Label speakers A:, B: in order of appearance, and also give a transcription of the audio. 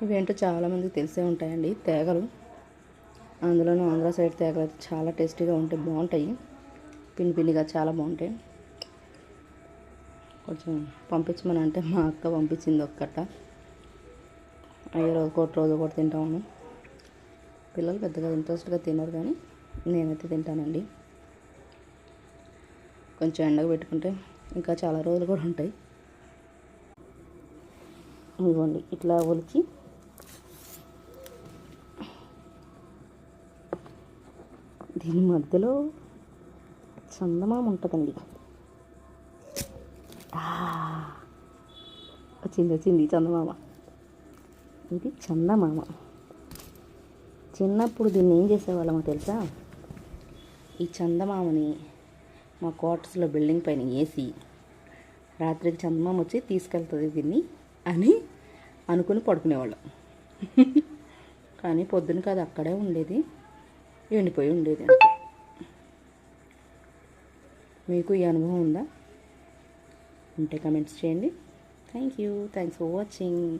A: ఇవేంటో చాలామందికి తెలిసే ఉంటాయండి. తేగలు. అందులోనూ ఆంధ్ర సైడ్ తేగలు అయితే చాలా టేస్టీగా ఉంటాయి. బాగుంటాయి. పిండి పిండిగా చాలా బాగుంటాయి. కొంచెం పంపించమని అంటే మా అక్క పంపించింది ఒక్కట. అయ్యే రోజు ఒకటి రోజు ఒకటి తింటాము. పిల్లలు పెద్దగా ఇంట్రెస్ట్గా తినరు కానీ నేనైతే తింటానండి. కొంచెం ఎండగా పెట్టుకుంటే ఇంకా చాలా రోజులు కూడా ఉంటాయి. ఇవ్వండి ఇట్లా ఒలిచి దీని మధ్యలో చందమామ ఉంటుందండి. వచ్చింది వచ్చింది చందమామ. ఇది చందమామ. చిన్నప్పుడు దీన్ని ఏం చేసేవాళ్ళమో తెలుసా? ఈ చందమామని మా క్వార్టర్స్లో బిల్డింగ్ పైన వేసి రాత్రికి చందమామ వచ్చి తీసుకెళ్తుంది దీన్ని అని అనుకుని పడుకునేవాళ్ళం. కానీ పొద్దున కాదు అక్కడే ఉండేది. ఎండిపోయి ఉండేది మీకు ఈ అనుభవం ఉందా? ఉంటే కమెంట్స్ చేయండి. Thank you thanks for watching